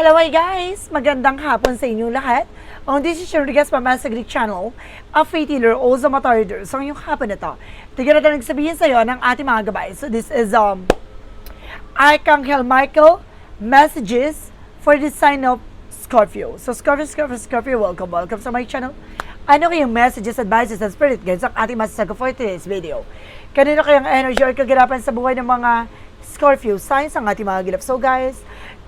Hello hi guys! Magandang hapon sa inyong lahat. On this is your Rodriguez Pamasa Greek Channel, a faith healer, also matarder. So ngayong hapon na to, tignan natin nagsabihin sa iyo ng ating mga gabay. So this is um, Archangel Michael messages for the sign of Scorpio. So Scorpio, Scorpio, Scorpio, welcome, welcome sa my channel. Ano kayong messages, advices, and spirit guides ang ating masasagot for today's video? Kanino kayang energy or kaganapan sa buhay ng mga Scorpio signs ang ating mga gilap. So guys,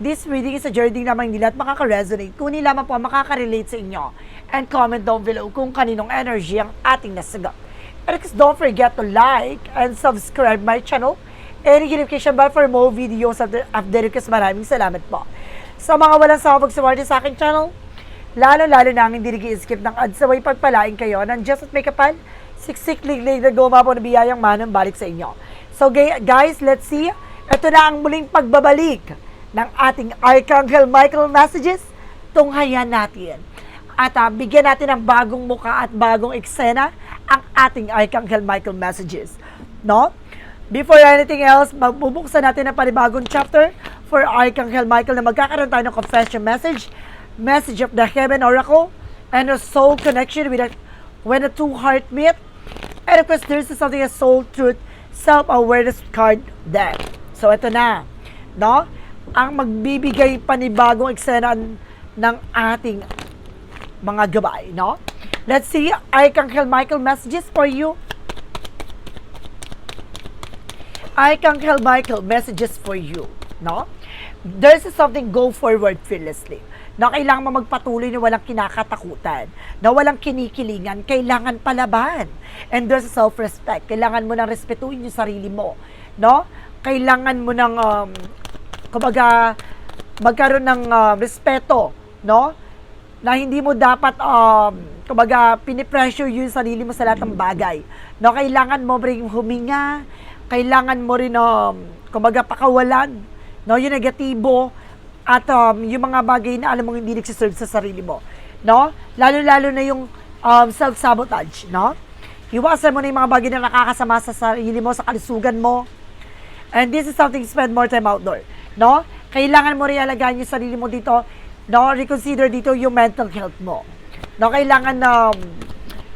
this reading is a journey naman hindi lahat makaka-resonate. Kung hindi lamang po makaka-relate sa inyo. And comment down below kung kaninong energy ang ating nasagot. Please don't forget to like and subscribe my channel and notification bell for more videos after, request. Maraming salamat po. Sa mga walang sawa pagsuporte sa aking channel, lalo-lalo na ang hindi nag-skip ng ads sabay pagpalain kayo ng Just at May Kapal, siksik liglig na guma po na biyayang manang balik sa inyo. So guys, let's see. Ito na ang muling pagbabalik ng ating Archangel Michael messages. Tunghayan natin. At ah, bigyan natin ng bagong muka at bagong eksena ang ating Archangel Michael messages. No? Before anything else, magbubuksan natin ang panibagong chapter for Archangel Michael na magkakaroon tayo ng confession message, message of the Heaven Oracle, and a soul connection with a, when the two heart meet. And of course, there's something a soul truth, self-awareness card deck. So, ito na. No? Ang magbibigay panibagong eksena ng ating mga gabay, no? Let's see, Archangel Michael messages for you. Archangel Michael messages for you, no? There's something go forward fearlessly. Na kailangan mo magpatuloy na walang kinakatakutan, na walang kinikilingan, kailangan palaban. And there's self-respect. Kailangan mo nang respetuhin yung sarili mo, no? Kailangan mo nang, um, kumbaga, magkaroon ng uh, respeto, no? na hindi mo dapat um, kumbaga pinipressure yung sarili mo sa lahat ng bagay. No, kailangan mo rin huminga, kailangan mo rin um, kumbaga pakawalan no, yung negatibo at um, yung mga bagay na alam mo hindi nagsiserve sa sarili mo. No? Lalo-lalo na yung um, self-sabotage, no? Iwasan mo na yung mga bagay na nakakasama sa sarili mo, sa kalusugan mo. And this is something spend more time outdoor. No? Kailangan mo rin alagaan yung sarili mo dito. No? Reconsider dito yung mental health mo. No? Kailangan na um,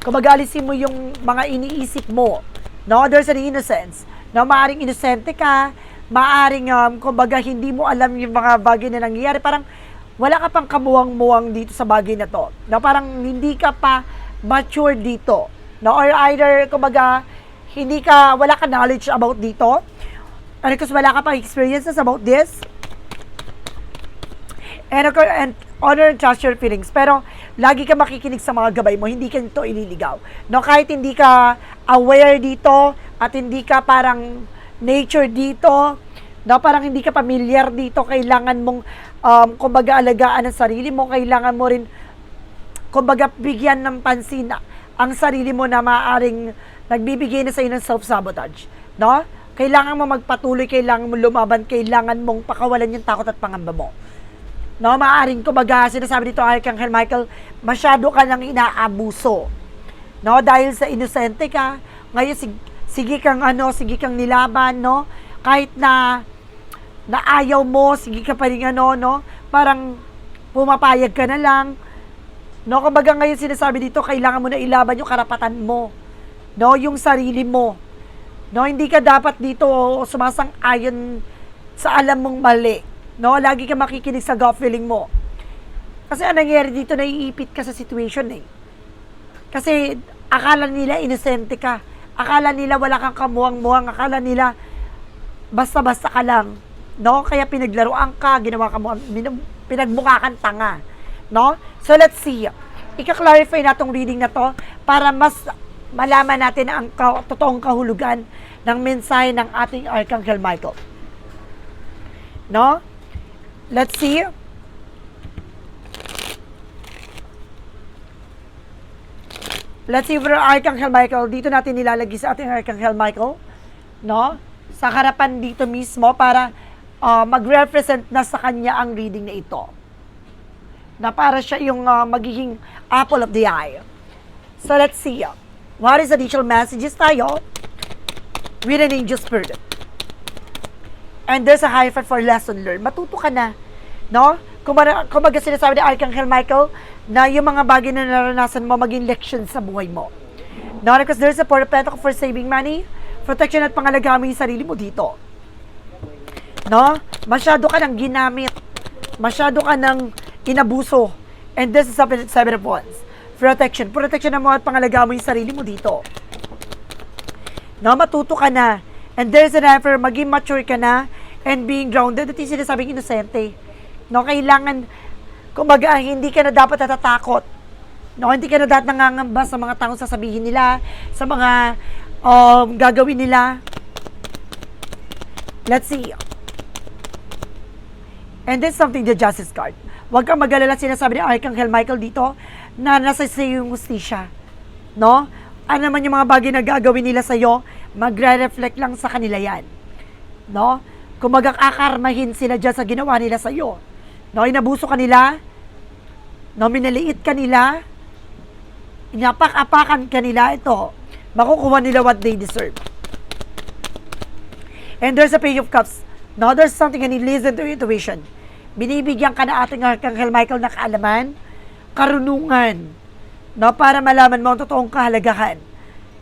kumagalisin mo yung mga iniisip mo. No? There's an innocence. No? Maaring inosente ka, maaring um, kumbaga hindi mo alam yung mga bagay na nangyayari. Parang wala ka pang kamuwang-muwang dito sa bagay na to. No? Parang hindi ka pa mature dito. No? Or either, kumbaga, hindi ka, wala ka knowledge about dito. Ano kasi wala ka pang experiences about this. And, and honor and trust your feelings. Pero, lagi ka makikinig sa mga gabay mo, hindi ka nito ililigaw. No, kahit hindi ka aware dito, at hindi ka parang nature dito, no, parang hindi ka familiar dito, kailangan mong, um, kumbaga, alagaan ang sarili mo, kailangan mo rin, kumbaga, bigyan ng pansin ang sarili mo na maaring nagbibigay na sa iyo ng self-sabotage. No? Kailangan mo magpatuloy, kailangan mo lumaban, kailangan mong pakawalan yung takot at pangamba mo. No, maaring kumbaga sinasabi dito Archangel Michael, masyado ka nang inaabuso. No, dahil sa inosente ka, ngayon sig- sige kang ano, sige kang nilaban, no? Kahit na na ayaw mo, sige ka pa rin ano, no? Parang pumapayag ka na lang. No, kumbaga ngayon sinasabi dito, kailangan mo na ilaban yung karapatan mo. No, yung sarili mo. No, hindi ka dapat dito sumasang-ayon sa alam mong mali. No, lagi ka makikinig sa gut feeling mo. Kasi ang nangyayari dito, naiipit ka sa situation eh. Kasi akala nila inosente ka. Akala nila wala kang kamuwang-muwang. Akala nila basta-basta ka lang. No? Kaya pinaglaruan ka, ginawa ka mo, pinagmukha kang tanga. No? So let's see. Ika-clarify na tong reading na to para mas malaman natin ang ka- totoong kahulugan ng mensahe ng ating Archangel Michael. No? Let's see. Let's see for Archangel Michael. Dito natin nilalagay sa ating Archangel Michael. No? Sa harapan dito mismo para uh, mag-represent na sa kanya ang reading na ito. Na para siya yung uh, magiging apple of the eye. So let's see. What is additional messages tayo? With an angel spirit. And there's a hyphen for lesson learned. Matuto ka na. No? kumbaga, kumbaga sinasabi ni Archangel Michael na yung mga bagay na naranasan mo maging leksyon sa buhay mo. No, because there's a four for saving money, protection at pangalagaan mo yung sarili mo dito. No? Masyado ka nang ginamit. Masyado ka nang inabuso. And this is seven of wands. Protection. Protection na mo at pangalagaan mo yung sarili mo dito. No, matuto ka na. And there's an effort, maging mature ka na and being grounded. At yung sinasabing inosente. No, kailangan, kumbaga, hindi ka na dapat natatakot. No, hindi ka na dapat nangangamba sa mga taong sasabihin nila, sa mga um, gagawin nila. Let's see. And then something the justice card. Huwag kang mag-alala sinasabi ni Archangel Michael dito na nasa sa yung hustisya. No? Ano naman yung mga bagay na gagawin nila sa iyo, magre-reflect lang sa kanila yan. No? Kung magkakakarmahin sila dyan sa ginawa nila sa iyo. No? Inabuso ka nila, no? minaliit ka nila, inapak-apakan ka nila, ito, makukuha nila what they deserve. And there's a page of cups. No, there's something and listen to intuition. Binibigyan ka na ating Archangel Michael na kaalaman, karunungan, no, para malaman mo ang totoong kahalagahan.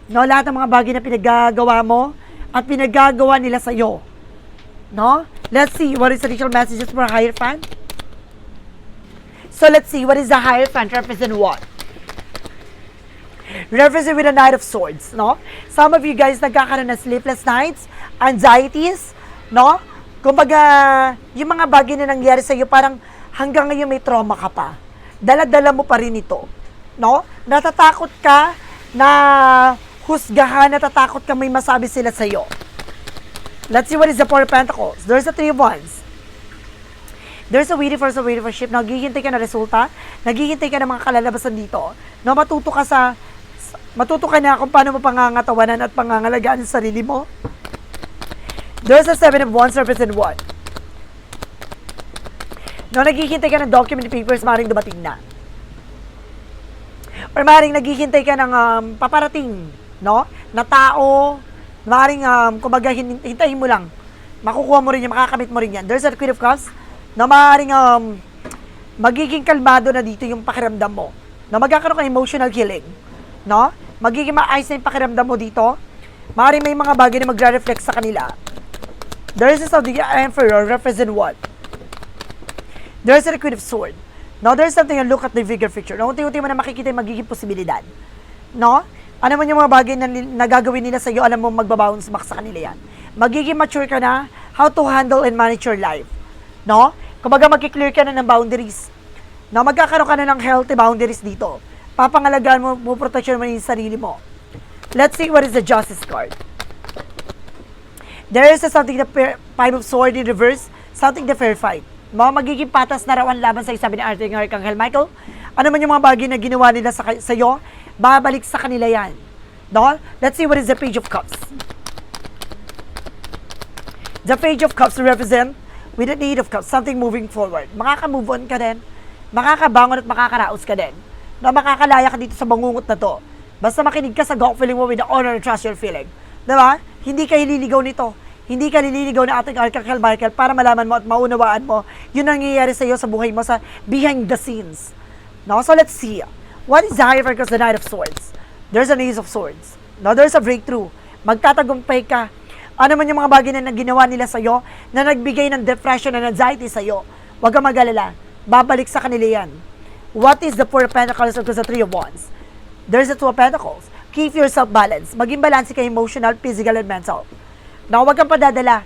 No, lahat ng mga bagay na pinagagawa mo at pinagagawa nila sa iyo. No? Let's see what is the initial messages for higher fan. So let's see what is the higher fan represent what? represent with a Knight of Swords, no? Some of you guys nagkakaroon ng sleepless nights, anxieties, no? Kumbaga, yung mga bagay na nangyari sa iyo, parang hanggang ngayon may trauma ka pa. Dala-dala mo pa rin ito, no? Natatakot ka na husgahan, natatakot ka may masabi sila sa iyo. Let's see what is the Four of Pentacles. There's a Three of Wands. There's a waiting for a waiting for ship. Naghihintay ka na resulta. Naghihintay ka ng mga kalalabasan dito. No, matuto ka sa matuto ka na kung paano mo pangangatawanan at pangangalagaan sa sarili mo. There's a seven of wands represent what? No, naghihintay ka ng document papers, maaaring dumating na. Or maaaring naghihintay ka ng um, paparating, no? Na tao, maaaring, um, kumbaga, hin- hintayin mo lang. Makukuha mo rin yan, makakamit mo rin yan. There's a Queen of Cups, na maaaring, um, magiging kalmado na dito yung pakiramdam mo. Na magkakaroon ka emotional healing. No? Magiging maayos na yung pakiramdam mo dito. Maaaring may mga bagay na magre-reflect sa kanila. There is a Saudi Emperor represent what? There's a Queen of Sword. No, there's something and look at the bigger picture. No, unti-unti mo na makikita yung magiging posibilidad. No? Ano man yung mga bagay na nagagawin nila sa iyo, alam mo magbabounce back sa kanila yan. Magiging mature ka na how to handle and manage your life. No? Kumbaga magki-clear ka na ng boundaries. No, magkakaroon ka na ng healthy boundaries dito. Papangalagaan mo, mo protection mo yung sarili mo. Let's see what is the justice card. There is a something the five of sword in reverse, something the fair fight. Mga magiging patas na rawan laban sa sabi ni Arthur Archangel Michael. Ano man yung mga bagay na ginawa nila sa, sa iyo, babalik sa kanila yan. No? Let's see what is the page of cups. The page of cups represent with the need of cups, something moving forward. Makaka-move on ka din. Makakabangon at makakaraos ka din. Na makakalaya ka dito sa bangungot na to. Basta makinig ka sa gut feeling mo with the honor and trust your feeling. Diba? Hindi ka hililigaw nito. Hindi ka nililigaw na ating Archangel Michael para malaman mo at maunawaan mo yun ang nangyayari sa iyo sa buhay mo sa behind the scenes. No? So let's see. What is the higher because the Knight of Swords? There's an Ace of Swords. No? There's a breakthrough. Magtatagumpay ka. Ano man yung mga bagay na ginawa nila sa iyo na nagbigay ng depression and anxiety sa iyo. Huwag kang mag-alala. Babalik sa kanila yan. What is the Four of Pentacles because the Three of Wands? There's the Two of Pentacles. Keep yourself balanced. Maging balance ka emotional, physical, and mental. Na huwag kang padadala.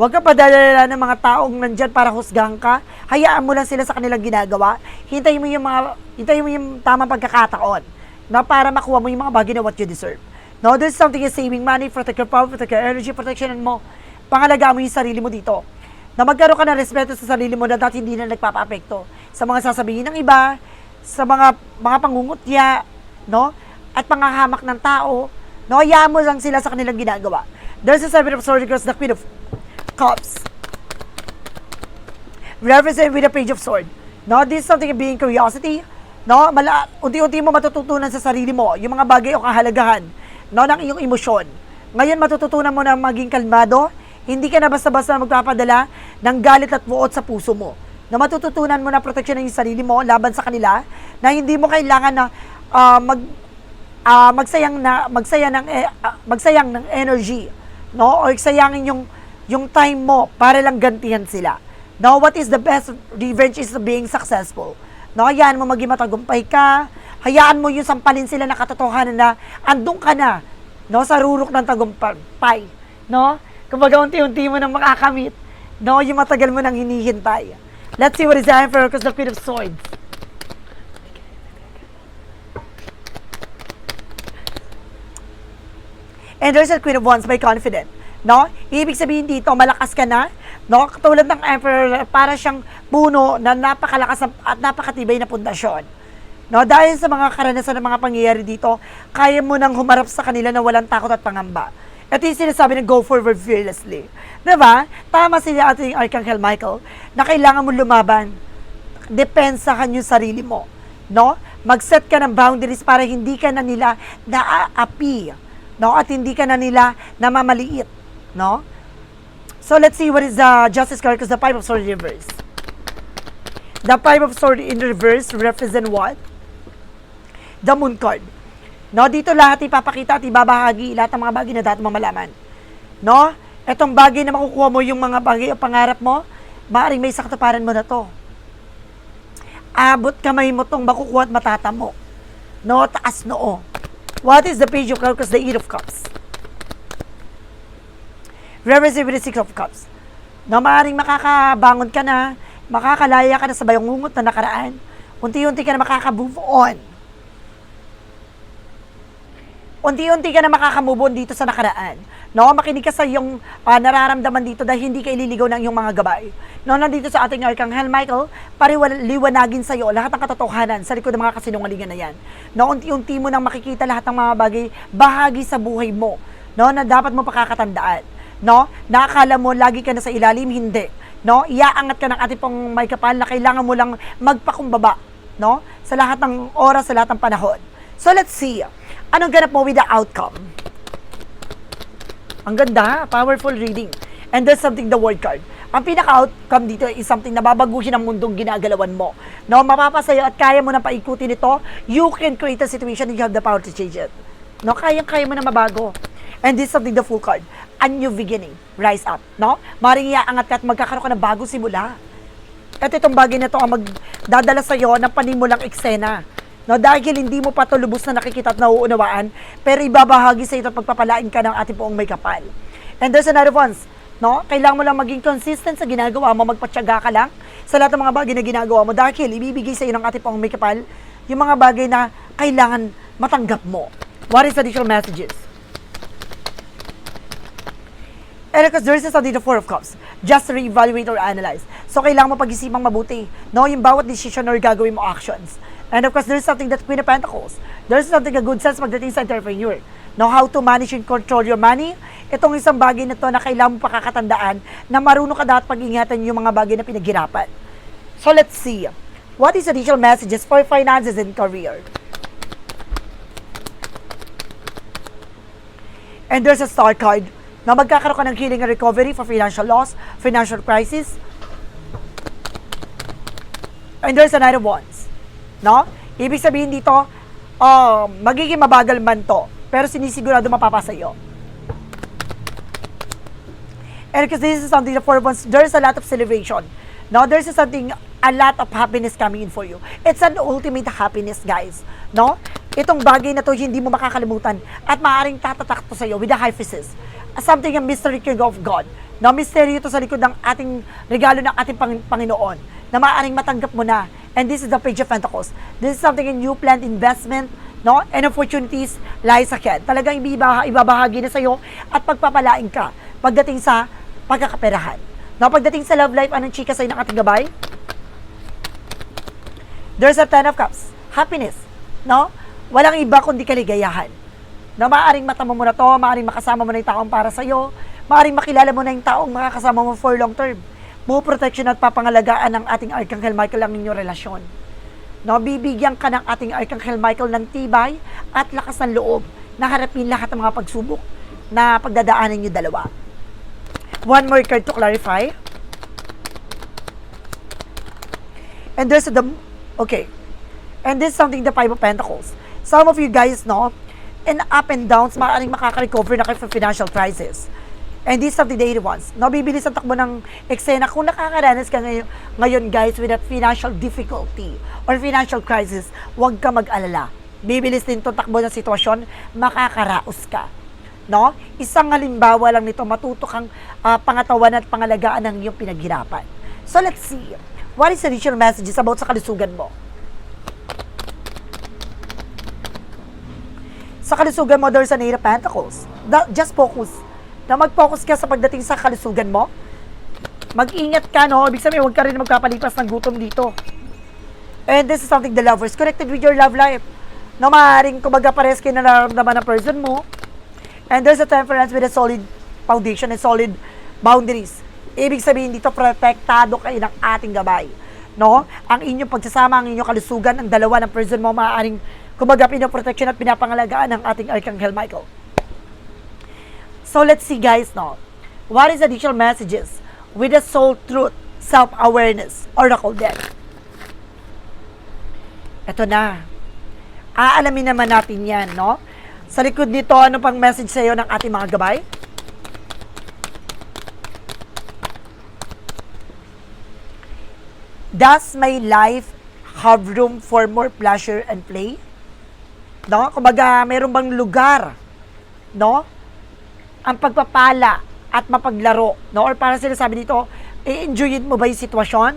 Huwag kang padadala ng mga taong nandyan para husgahan ka. Hayaan mo lang sila sa kanilang ginagawa. Hintayin mo yung mga, hintayin mo yung tamang pagkakataon na para makuha mo yung mga bagay na what you deserve. No, there's something is saving money, protect your power, protect your energy, protection mo. Pangalagaan mo yung sarili mo dito. Na magkaroon ka ng respeto sa sarili mo na dati hindi na nagpapa-apekto sa mga sasabihin ng iba, sa mga mga pangungutya, no? At pangahamak ng tao, no? Hayaan mo lang sila sa kanilang ginagawa. There's a seven of swords across the queen of cups. Represent with a page of sword. No, this is something being curiosity. No, mala, unti-unti mo matututunan sa sarili mo yung mga bagay o kahalagahan no, ng iyong emosyon. Ngayon matututunan mo na maging kalmado, hindi ka na basta-basta magpapadala ng galit at buot sa puso mo. na matututunan mo na proteksyon yung sarili mo laban sa kanila, na hindi mo kailangan na ah, mag ah, magsayang na magsaya ng ah, magsayang ng energy, no? Or sayangin yung yung time mo para lang gantihan sila. No, what is the best revenge is being successful. No, hayaan mo maging matagumpay ka. Hayaan mo yung sampalin sila na katotohanan na andun ka na, no, sa rurok ng tagumpay. No? Kumbaga unti-unti mo nang makakamit. No, yung matagal mo nang hinihintay. Let's see what is the Emperor because the Queen of Swords. And there's a Queen of Wands by confident. No? Ibig sabihin dito, malakas ka na. No? Katulad ng Emperor, para siyang puno na napakalakas na- at napakatibay na pundasyon. No? Dahil sa mga karanasan ng mga pangyayari dito, kaya mo nang humarap sa kanila na walang takot at pangamba. Ito yung sinasabi ng go forward fearlessly. Diba? Tama si ating Archangel Michael na kailangan mo lumaban. Depensahan yung sarili mo. No? Mag-set ka ng boundaries para hindi ka na nila naaapi. No? At hindi ka na nila namamaliit. No? So let's see what is the Justice card because the Five of Swords in reverse. The Five of Swords in reverse represent what? The Moon card. No, dito lahat ipapakita at ibabahagi lahat ng mga bagay na dapat mo malaman. No? Etong bagay na makukuha mo yung mga bagay o pangarap mo, maaaring may sakatuparan mo na to. Abot kamay mo tong makukuha at matatamo. No, taas noo. What is the page of cups? The eight of cups. Represent with the six of cups. Na maaaring makakabangon ka na, makakalaya ka na sa bayong ngungot na nakaraan. Unti-unti ka na makaka-move on. Unti-unti ka na makaka-move on dito sa nakaraan. No, makinig ka sa iyong ah, nararamdaman dito dahil hindi ka ililigaw ng iyong mga gabay. No, nandito sa ating Archangel Michael, pariwaliwanagin sa iyo lahat ng katotohanan sa likod ng mga kasinungalingan na yan. No, unti-unti mo nang makikita lahat ng mga bagay, bahagi sa buhay mo. No, na dapat mo pakakatandaan. No, nakakala mo lagi ka na sa ilalim, hindi. No, iaangat ka ng ating pong may kapal na kailangan mo lang magpakumbaba. No, sa lahat ng oras, sa lahat ng panahon. So let's see. Anong ganap mo with the outcome? Ang ganda, powerful reading. And there's something, the word card. Ang pinaka-outcome dito is something na babaguhin ang mundong ginagalawan mo. No, mapapasayo at kaya mo na paikutin ito, you can create a situation and you have the power to change it. No, kayang-kaya mo na mabago. And this is something, the full card. A new beginning. Rise up. No? Maring iaangat ka at magkakaroon ka ng bagong simula. At itong bagay na ito ang magdadala sa iyo ng panimulang eksena. No, dahil hindi mo pa ito lubos na nakikita at nauunawaan, pero ibabahagi sa ito at pagpapalain ka ng ating poong may kapal. And there's another ones, no? Kailangan mo lang maging consistent sa ginagawa mo, magpatyaga ka lang sa lahat ng mga bagay na ginagawa mo dahil ibibigay sa iyo ng ating poong may kapal yung mga bagay na kailangan matanggap mo. What is additional messages? And because there is something the Four of Cups. Just re-evaluate or analyze. So, kailangan mo pag-isipang mabuti. No, yung bawat decision or gagawin mo actions. And of course, there's something that Queen of Pentacles. There's something a good sense pagdating sa entrepreneur. Know how to manage and control your money. Itong isang bagay na to na kailangan mo pakakatandaan na marunong ka dapat pag-ingatan yung mga bagay na pinaghirapan. So, let's see. What is additional messages for finances and career? And there's a star card na magkakaroon ka ng healing and recovery for financial loss, financial crisis. And there's a Knight of Wands. No? Ibig sabihin dito, um, magiging mabagal man to, pero sinisigurado mapapasa iyo. And because this is something, four of wands, there's a lot of celebration. No, there's something, a lot of happiness coming in for you. It's an ultimate happiness, guys. No? Itong bagay na to, hindi mo makakalimutan at maaaring tatatak to sa iyo with the hyphasis. Something a mystery king of God. No, mystery ito sa likod ng ating regalo ng ating Pang- Panginoon na maaaring matanggap mo na. And this is the page of Pentacles. This is something a new planned investment, no? And opportunities lies ahead. Talagang ibibah- ibabahagi na sa iyo at pagpapalain ka pagdating sa pagkakaperahan. No, pagdating sa love life, anong chika sa ng ating gabay? There's a ten of cups. Happiness. No? Walang iba kundi kaligayahan. Na maaaring matamo mo na to, maaaring makasama mo na yung taong para sa'yo, maaaring makilala mo na yung taong makakasama mo for long term. Mo protection at papangalagaan ng ating Archangel Michael ang inyong relasyon. No, bibigyan ka ng ating Archangel Michael ng tibay at lakas ng loob na harapin lahat ng mga pagsubok na pagdadaanan niyo dalawa. One more card to clarify. And there's the, okay. And this is something the Five of Pentacles. Some of you guys know, in up and downs, maaaring makaka-recover na kayo from financial crisis. And is something the 81s. No, bibilis ang takbo ng eksena. Kung nakakaranas ka ngayon, ngayon guys with that financial difficulty or financial crisis, huwag ka mag-alala. Bibilis din itong takbo ng sitwasyon, makakaraos ka. No? Isang halimbawa lang nito, matuto kang ah, pangatawan at pangalagaan ng iyong pinaghirapan. So let's see. What is the additional messages about sa kalusugan mo? Sa kalusugan mo, there's an Eight of Pentacles. Da- just focus. Na mag-focus ka sa pagdating sa kalusugan mo. Mag-ingat ka, no? Ibig sabihin, huwag ka rin magpapalipas ng gutom dito. And this is something the lovers connected with your love life. Na maaaring kumbaga pares kayo na nararamdaman ng person mo. And there's a temperance with a solid foundation and solid boundaries. Ibig sabihin dito, protektado kayo ng ating gabay. No? Ang inyong pagsasama, ang inyong kalusugan, ang dalawa ng person mo, maaaring kumbaga pinoprotection at pinapangalagaan ng ating Archangel Michael. So let's see guys no. What is additional messages with the soul truth, self-awareness, oracle deck? Ito na. Aalamin naman natin yan, no? Sa likod nito, ano pang message sa'yo ng ating mga gabay? Does my life have room for more pleasure and play? No? Kumbaga, meron bang lugar, no? Ang pagpapala at mapaglaro, no? Or para sinasabi dito, i-enjoyin mo ba yung sitwasyon?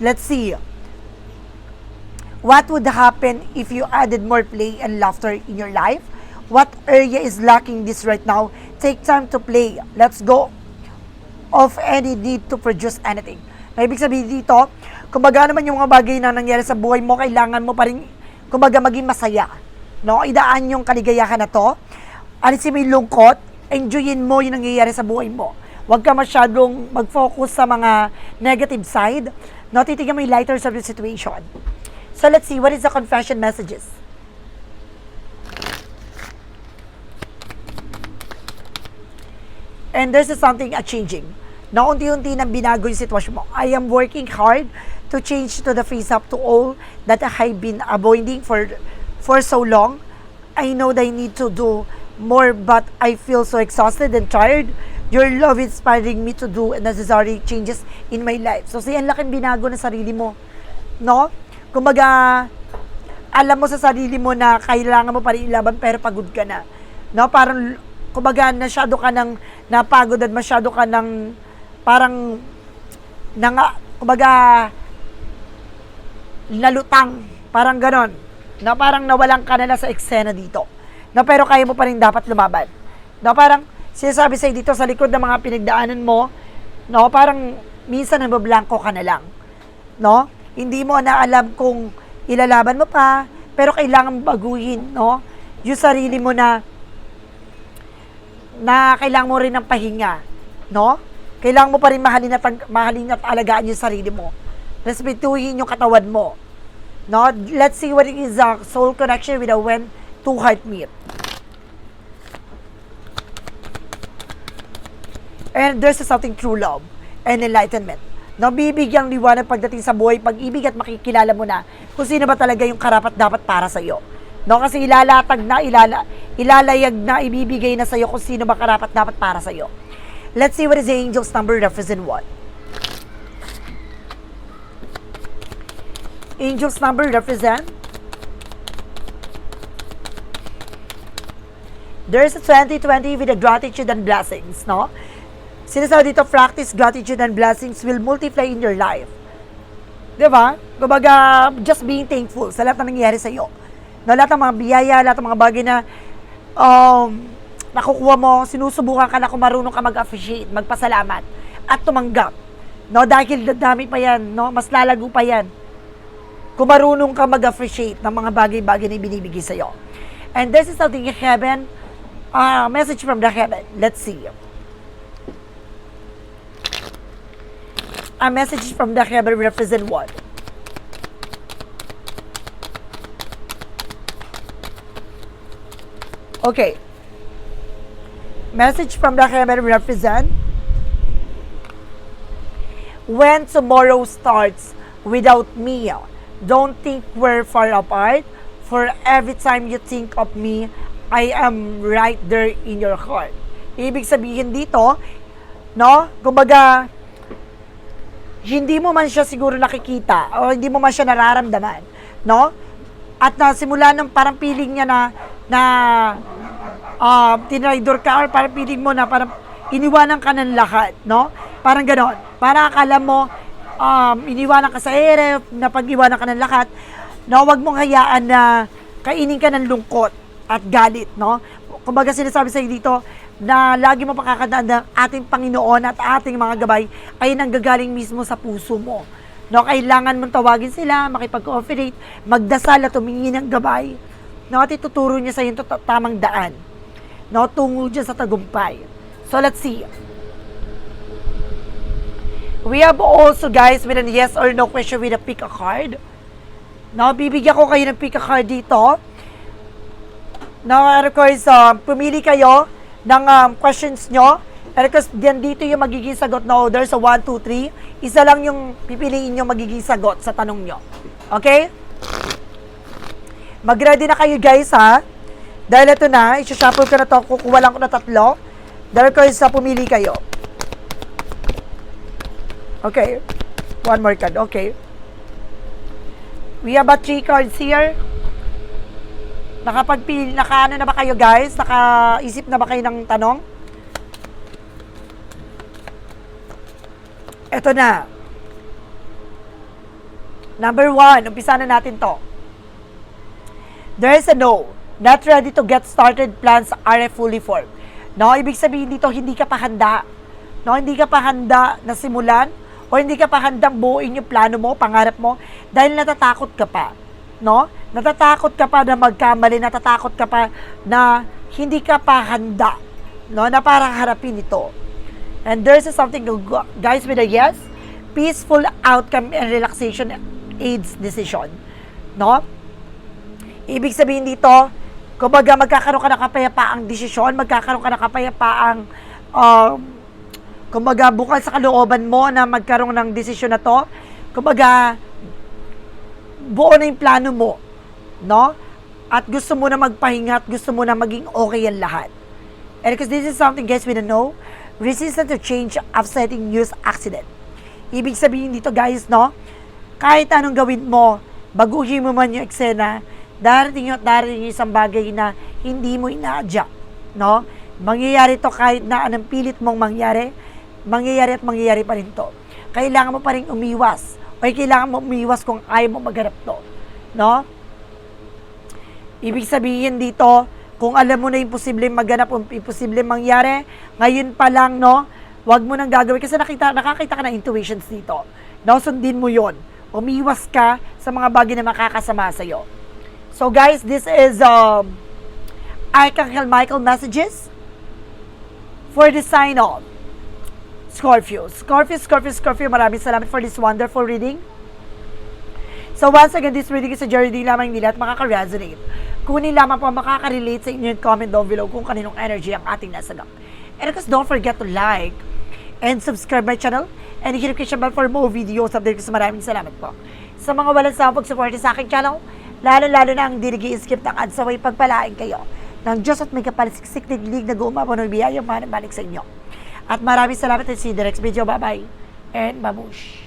Let's see. What would happen if you added more play and laughter in your life? What area is lacking this right now? Take time to play. Let's go of any need to produce anything. Na ibig sabihin dito, kumbaga naman yung mga bagay na nangyari sa buhay mo, kailangan mo pa rin, kumbaga maging masaya. No? Idaan yung kaligayahan na to. Alisin mo yung lungkot, enjoyin mo yung nangyayari sa buhay mo. Huwag ka masyadong mag-focus sa mga negative side. No? Titignan mo yung lighter side of the situation. So let's see, what is the confession messages? And there's something a changing. Na unti-unti nang binago yung sitwasyon mo. I am working hard to change to the face up to all that I have been avoiding for for so long. I know that I need to do more but I feel so exhausted and tired. Your love inspiring me to do necessary changes in my life. So, siya ang laking binago ng sarili mo. No? Kumbaga, alam mo sa sarili mo na kailangan mo pa rin ilaban pero pagod ka na. No? Parang, kumbaga, nasyado ka ng napagod at masyado ka ng parang nanga, kumbaga, nalutang. Parang ganon. Na parang nawalan ka na na sa eksena dito. Na pero kaya mo pa rin dapat lumaban. Na parang, sinasabi sa'yo dito sa likod ng mga pinagdaanan mo, no, parang minsan nabablanko ka na lang. No? Hindi mo na alam kung ilalaban mo pa, pero kailangan baguhin, no? Yung sarili mo na na kailangan mo rin ng pahinga, no? Kailangan mo pa rin mahalin at, mahalin at alagaan yung sarili mo. Respetuhin yung katawan mo. No? Let's see what is a soul connection with a when two heart meet. And there's something true love and enlightenment. No, bibigyang liwanag pagdating sa buhay, pag-ibig at makikilala mo na kung sino ba talaga yung karapat dapat para sa iyo. No, kasi ilalatag na, ilala, ilalayag na, ibibigay na sa iyo kung sino ba karapat dapat para sa iyo. Let's see what is the angel's number represent what. Angel's number represent There's a 2020 with a gratitude and blessings, no? Sinasabi dito, practice gratitude and blessings will multiply in your life. Di ba? Kumbaga, just being thankful sa lahat na nangyayari sa iyo. Na lahat ng mga biyaya, lahat ng mga bagay na um, nakukuha mo, sinusubukan ka na kung marunong ka mag-appreciate, magpasalamat, at tumanggap. No, dahil dami pa yan, no? Mas lalago pa yan. Kung marunong ka mag-appreciate ng mga bagay-bagay na binibigay sa iyo. And this is something in heaven, uh, message from the heaven. Let's see. A message from the heaven represent what? Okay. Message from the heaven represent when tomorrow starts, without me. Don't think we're far apart. For every time you think of me, I am right there in your heart. Ibig sabihin dito, no? Kumbaga, hindi mo man siya siguro nakikita o hindi mo man siya nararamdaman, no? At na simula ng parang feeling niya na na uh, tinraidor ka or parang feeling mo na parang iniwanan ka ng lahat, no? Parang ganon. Para akala mo um, iniwanan ka sa ere, na pag-iwanan ka ng lahat, no? Huwag mong hayaan na kainin ka ng lungkot at galit, no? Kumbaga sinasabi sa dito, na lagi mo pakakandaan ng ating Panginoon at ating mga gabay ay nanggagaling mismo sa puso mo. No, kailangan mong tawagin sila, makipag-cooperate, magdasal at humingi ng gabay. No, at ituturo niya sa iyo tamang daan. No, tungo dyan sa tagumpay. So, let's see. We have also, guys, with a yes or no question with a pick a card. No, bibigyan ko kayo ng pick a card dito. No, of course, uh, pumili kayo ng um, questions nyo. And because diyan dito yung magiging sagot na order sa 1, 2, 3. Isa lang yung pipiliin yung magiging sagot sa tanong nyo. Okay? Mag-ready na kayo guys ha. Dahil ito na, isa-shuffle ko na to, kukuha lang ko na tatlo. Dahil ko sa pumili kayo. Okay. One more card. Okay. We have a three cards here. Nakapagpili, naka ano na ba kayo guys? Nakaisip na ba kayo ng tanong? Ito na. Number one, umpisa na natin to. There is a no. Not ready to get started plans are fully formed. No, ibig sabihin dito, hindi ka pa handa. No, hindi ka pa handa na simulan o hindi ka pa handang buuin yung plano mo, pangarap mo dahil natatakot ka pa. No? Natatakot ka pa na magkamali, natatakot ka pa na hindi ka pa handa. No, na parang harapin ito. And there's something, guys, with a yes, peaceful outcome and relaxation aids decision. No? Ibig sabihin dito, kumbaga magkakaroon ka ng kapayapaang desisyon, magkakaroon ka ng kapayapaang um, kumbaga bukal sa kalooban mo na magkaroon ng desisyon na to. Kumbaga buo na yung plano mo, no? At gusto mo na magpahinga at gusto mo na maging okay ang lahat. And because this is something guys we don't know, resistant to change upsetting news accident. Ibig sabihin dito guys, no? Kahit anong gawin mo, baguhin mo man yung eksena, darating yung darating yung isang bagay na hindi mo inaadya, no? Mangyayari to kahit na anong pilit mong mangyari, mangyayari at mangyayari pa rin to. Kailangan mo pa rin umiwas, o kailangan mo umiwas kung ayaw mo magharap to, no? Ibig sabihin dito, kung alam mo na imposible maganap o imposible mangyari, ngayon pa lang, no, wag mo nang gagawin kasi nakita, nakakita ka ng intuitions dito. No, sundin mo yon. Umiwas ka sa mga bagay na makakasama sa iyo. So guys, this is um, Archangel Michael messages for the sign of Scorpio. Scorpio, Scorpio, Scorpio, maraming salamat for this wonderful reading. So once again, this reading is a journey lamang nila at makaka-resonate. Kunin lamang po makaka-relate sa inyo comment down below kung kaninong energy ang ating nasagap. And of course, don't forget to like and subscribe my channel and hit notification bell for more videos. Update ko sa maraming salamat po. Sa mga walang sa pag-support sa aking channel, lalo-lalo na ang di skip ng ads away pagpalain kayo ng Diyos at may kapalisiksik diglig na gumawa ng biyaya balik sa inyo. At maraming salamat at see you the next video. Bye-bye and babush!